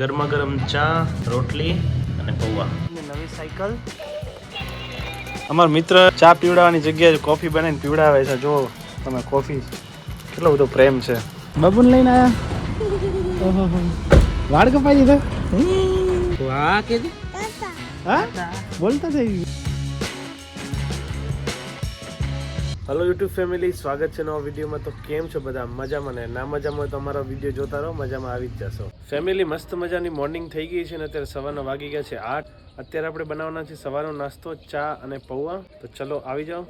ગરમા ગરમ ચા રોટલી અને પૌવા. નવી સાયકલ. અમારા મિત્ર ચા પીવડાવવાની જગ્યાએ કોફી બનાવીને પીવડાવે છે. જો તમે કોફી. કેટલો બધો પ્રેમ છે. બબુન લઈને આયા? વાળ કપાઈ દીધા? વાહ કે હા? બોલતા થઈ હલો યુટ્યુબ ફેમિલી સ્વાગત છે નવા વિડીયોમાં. તો કેમ છો બધા? મજામાં ને? ના મજામાં હોય તો અમારા વીડિયો જોતા રહો મજામાં આવી જ જશો. ફેમિલી મસ્ત મજાની મોર્નિંગ થઈ ગઈ છે ને અત્યારે સવારના વાગી ગયા છે આઠ. અત્યારે આપણે બનાવવાના છે સવારનો નાસ્તો ચા અને પૌવા. તો ચલો આવી જાઓ.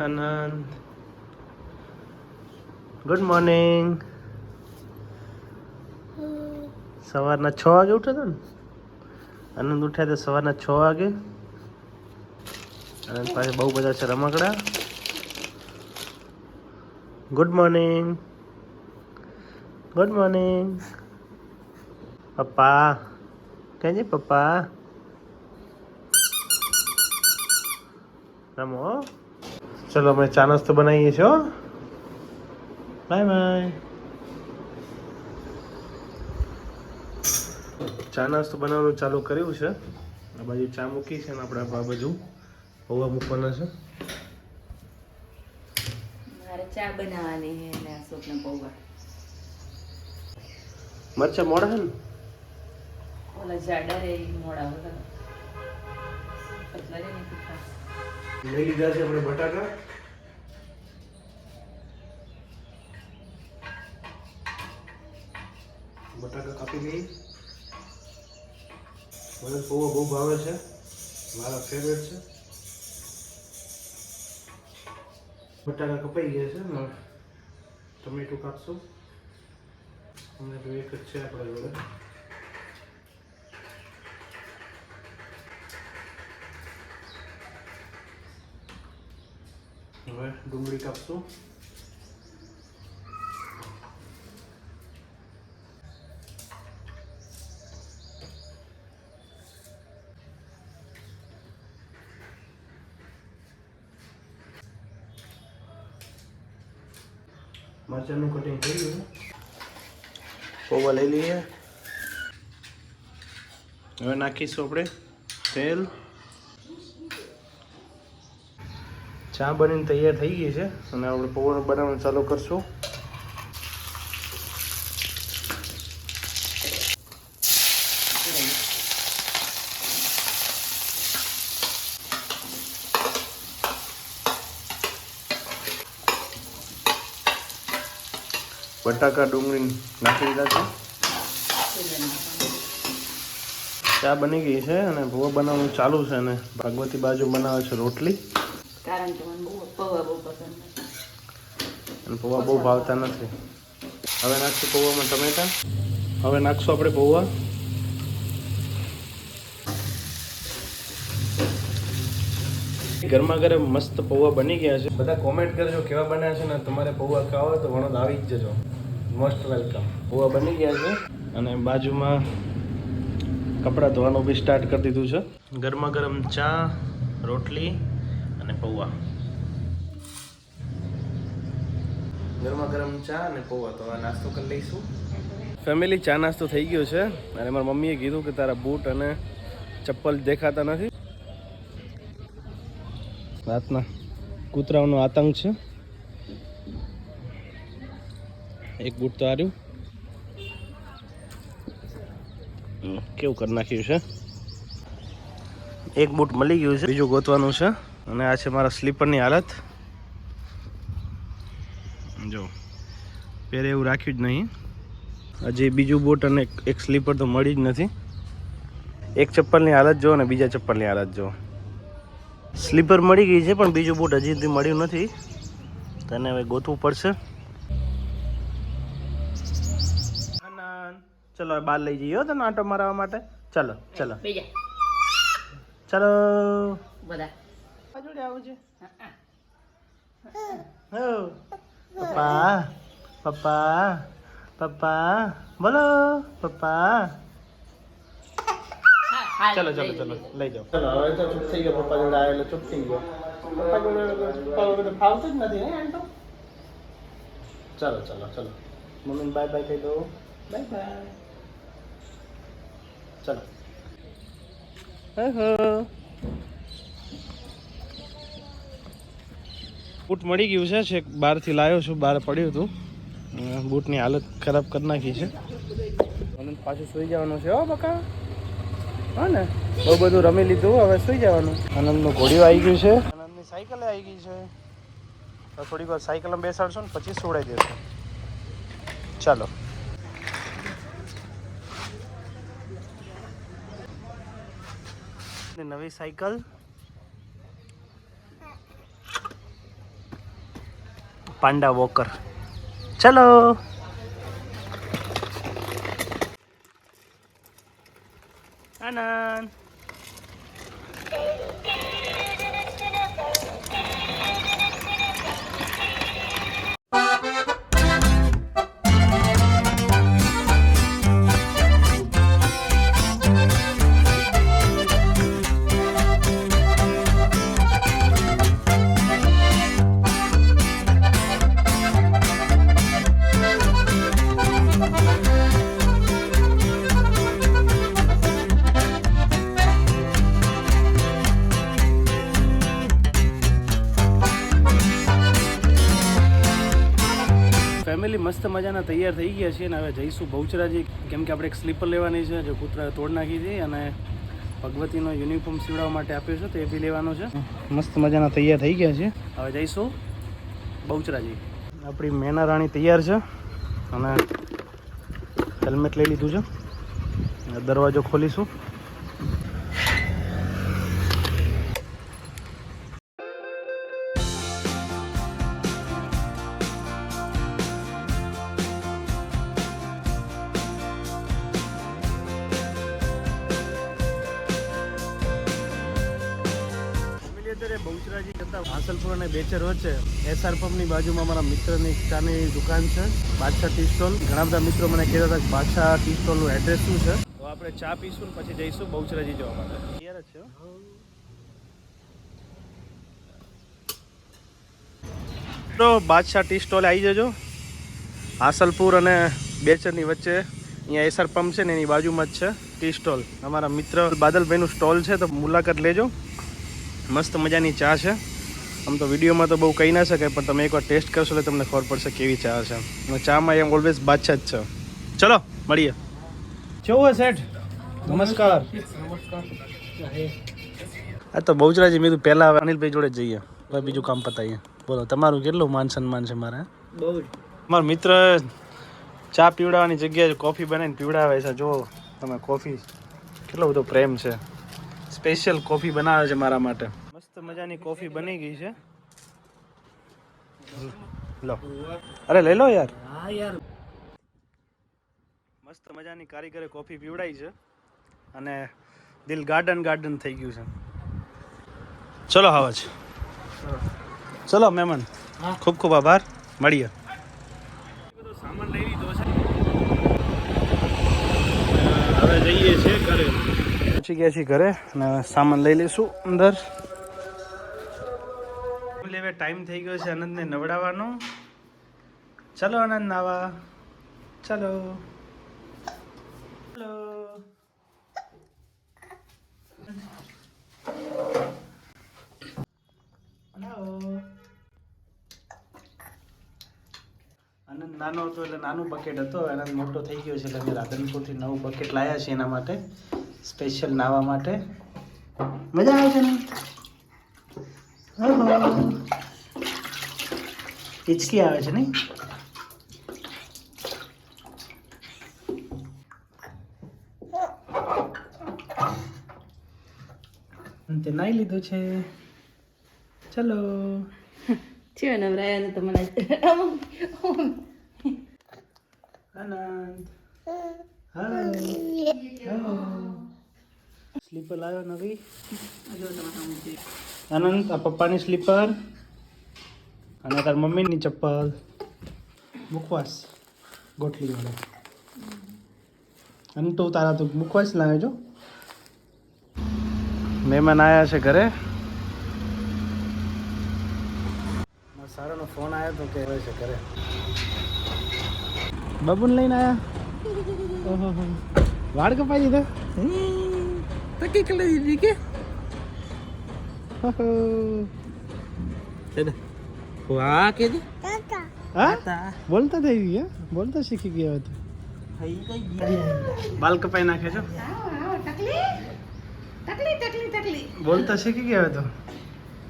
આનંદ. ગુડ મોર્નિંગ સવારના છ વાગે ઉઠ્યો હતો ને? આનંદ ઉઠ્યા તો સવારના છ વાગે. અને પાસે બહુ બધા છે રમકડા. ગુડ મોર્નિંગ ગુડ મોર્નિંગ પપ્પા. ક્યાં છે પપ્પા? રમો. ચલો, અમે ચા નાસ્તો બનાવીએ હો. બાય બાય ચા નાસ્તો બનાવવાનું ચાલુ કર્યું છે. આ બાજુ ચા મૂકી છે ને આપણે આ બાજુ પૌવા મૂકવાના છે? મારે ચા બનાવવાની છે અને અશોકને પૌવા. મરચા મોડા છે ને? ઓલા જાડા રે મોડા ને લઈ લીધા છે આપણે બટાકા. બટાકા કાપી લઈ. મને પૌવા બહુ ભાવે છે. મારા ફેવરેટ છે. બટાકા કપાઈ ગયા છે ને, ટમેટું કાપશું. અમને તો એક જ છે આપણા જોડે. હવે ડુંગળી કાપશું મરચાંનું કટિંગ થઈ ગયું પૌવા લઈ લઈએ હવે નાખીશું આપણે તેલ ચા બનીને તૈયાર થઈ ગઈ છે અને આપણે પૌવાનું બનાવવાનું ચાલુ કરશું બટાકા ડુંગળી નાખી દીધા છે ચા બની ગઈ છે અને ભૂવા બનાવવાનું ચાલુ છે અને ભગવતી બાજુ બનાવે છે રોટલી. કારણ કે મને બહુ પૌવા બહુ પસંદ અને પૌવા બહુ ભાવતા નથી. હવે નાખશું પૌવામાં ટમેટા. હવે નાખશું આપણે પૌવા. ઘરમાં ઘરે મસ્ત પૌવા બની ગયા છે. બધા કોમેન્ટ કરજો કેવા બન્યા છે ને તમારે પૌવા ખાવા તો વણોદ આવી જ જજો. મોસ્ટ વેલકમ પૌવા બની ગયા છે. અને બાજુમાં કપડાં ધોવાનું બી સ્ટાર્ટ કરી દીધું છે. ગરમા ગરમ ચા રોટલી અને પૌવા. ગરમા ગરમ ચા અને પૌવા. તો આ નાસ્તો કરી લઈશું. ફેમિલી ચા નાસ્તો થઈ ગયો છે. અને મારા મમ્મીએ કીધું કે તારા બૂટ અને ચપ્પલ દેખાતા નથી. રાતના કૂતરાઓનો આતંક છે. એક બૂટ તો આર્યું કેવું કરી નાખ્યું છે? એક બૂટ મળી ગયું છે, બીજું ગોતવાનું છે. અને આ છે મારા સ્લીપરની હાલત. જો, પહેરે એવું રાખ્યું જ નહીં. હજી બીજું બૂટ અને એક- સ્લીપર તો મળી જ નથી. એક ચપ્પલની હાલત જો અને બીજા ચપ્પલની હાલત જો સ્લીપર મળી ગઈ છે, પણ બીજું બૂટ હજી સુધી મળ્યું નથી. તને હવે ગોતવું પડશે. ચલો બહાર લઈ જઈએ તમે તને આંટો મારવા માટે. ચલો ચલો. ચલો. બધા. જોડે આવું છે. પપ્પા પપ્પા પપ્પા. બોલો પપ્પા. ચલો ચલો ચલો. લઈ જાઓ. ચલો હવે તો ચૂપ થઈ ગયો. પપ્પા જોડે આવેલો ચૂપ થઈ ગયો. પપ્પા જોડે પપ્પા વગર ફાવતું જ નથી ને તો ચલો ચલો ચલો. મમ્મી બાય બાય કહી દો. બાય બાય ચલો. બૂટ મળી ગયું છે છેક બહારથી લાવ્યો છું બહાર પડ્યું હતું. બૂટની હાલત ખરાબ કરી નાખી છે. અને પાછું સુઈ જવાનું છે હો બકા. હા ને? બહુ બધું રમી લીધું હવે સુઈ જવાનું. આનંદનું ઘોડીઓ આવી ગયું છે. આનંદની સાયકલે આવી ગઈ છે. થોડીક વાર સાયકલમાં બેસાડશો ને પછી સોડાઈ દેશો. ચાલો. ને નવી સાયકલ. પાંડા વોકર. ચલો. આનંદ. મસ્ત મજાના તૈયાર થઈ ગયા છીએ અને હવે જઈશું બહુચરાજી. કેમ કે આપણે એક સ્લીપર લેવાની છે જે કૂતરાએ તોડ નાખી હતી અને ભગવતીનો યુનિફોર્મ સીવડાવવા માટે આપ્યો છે તો એ બી લેવાનો છે. મસ્ત મજાના તૈયાર થઈ ગયા છે હવે જઈશું બહુચરાજી. આપણી મેના રાણી તૈયાર છે અને હેલ્મેટ લઈ લીધું છે. દરવાજો ખોલીશું. હાંસલપુર અને બેચર વચ્ચે એસઆર પંપની બાજુમાં મારા મિત્રની ચાની દુકાન છે, બાદશાહ ટી સ્ટોલ ઘણા બધા મિત્રો મને કહેતા હતા કે બાદશાહ ટી સ્ટોલનું એડ્રેસ શું છે? તો આપણે ચા પીશું પછી જઈશું બહુચરાજી જવા માટે. ક્લિયર જ છે. તો બાદશાહ ટી સ્ટોલે આવી જજો. હાસલપુર અને બેચરની વચ્ચે અહીંયા એસઆર પંપ છે ને એની બાજુમાં જ છે ટી સ્ટોલ અમારા મિત્ર બાદલભાઈનું સ્ટોલ છે, તો મુલાકાત લેજો. મસ્ત મજાની ચા છે. આમ તો વિડીયોમાં તો બહુ કહી ના શકાય પણ તમે એકવાર ટેસ્ટ કરશો એટલે તમને ખબર પડશે કેવી ચા છે. અને ચામાં એમ ઓલવેઝ બાદશાહ જ છે. ચલો મળીએ. કેવું હે નમસ્કાર. આ તો બહુચરાજી મેં કીધું પહેલાં હવે અનિલભાઈ જોડે જઈએ. હવે બીજું કામ પતાવીએ. બોલો તમારું કેટલું માન સન્માન છે મારે? બહુ મારો મિત્ર ચા પીવડાવવાની જગ્યાએ કોફી બનાવીને પીવડાવે છે. જો તમે કોફી કેટલો બધો પ્રેમ છે. સ્પેશિયલ કોફી બનાવે છે મારા માટે. મસ્ત મજાની કોફી બની ગઈ છે. લો. અરે લઈ લો યાર. હા યાર. મસ્ત મજાની કારીગરે કોફી પીવડાઈ છે અને દિલ ગાર્ડન ગાર્ડન થઈ ગયું છે. ચલો હવે ચલો મહેમાન હા. ખૂબ ખૂબ આભાર. મળીએ. સામાન લઈ લીધો છે હવે જઈએ છીએ ઘરે. પહોંચી ગયા છીએ ઘરે અને સામાન લઈ લઈશું અંદર. ટાઈમ થઈ ગયો છે આનંદને નવડાવવાનો. ચલો આનંદ નાવા. ચલો. ચલો. આનંદ નાનો હતો એટલે નાનું બકેટ હતો. આનંદ મોટો થઈ ગયો છે એટલે અમે રાધનપુરથી નવું બકેટ લાવ્યા છે એના માટે. સ્પેશિયલ નાવા માટે. મજા આવે છે ને. હિચકી આવે છે નહીં? તે નાઈ લીધું છે. ચલો. છે નવરાયા ને તો મને આનંદ. સ્લીપર લાવ્યો નવી. આનંદ આ પપ્પાની સ્લીપર અને તાર મમ્મીની ચપ્પલ મુખવાસ ગોઠલી વાળો અને તું તારા તું મુખવાસ લાવે જો મહેમાન આવ્યા છે ઘરે સારાનો ફોન આવ્યો તો કે છે ઘરે બબુન લઈને આવ્યા વાળ કપાઈ દીધા તકી કે દીધી કે. વાહ કે હા? બોલતા થઈ ગયા બોલતા શીખી ગયા હતા બાલ કપાઈ નાખે છો? ટકલી. ટકલી ટકલી બોલતા શીખી ગયા હતો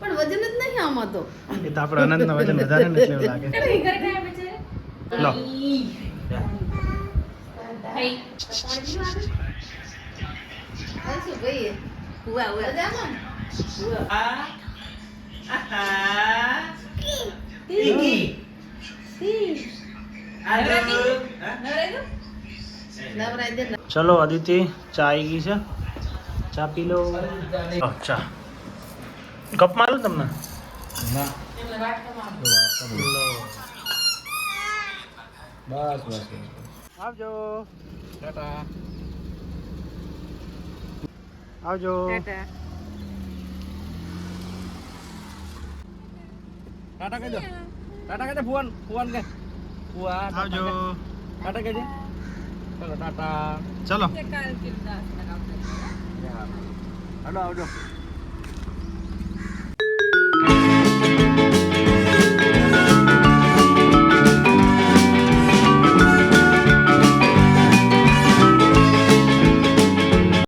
પણ વજન જ નહીં આમાં તો. એ તો આપણે અનંતના વજન વધારે ને એટલે લાગે. લો. શું ભાઈ હુઆ હુઆ જામો નવરાઈ દે ચલો અદિતિ ચા આવી ગઈ છે. ચા પી લો. લો, ચા કપ મારું તમને? બસ બસ આવજો. ટાટા. આવજો. ટાટા. ટાટા કહેજો. ટાટા કહેજો ફુવાન ફુવાન કે. ફુવા આવજો. ટાટા કહેજે. ચલો ટાટા. ચલો. હાલો આવજો.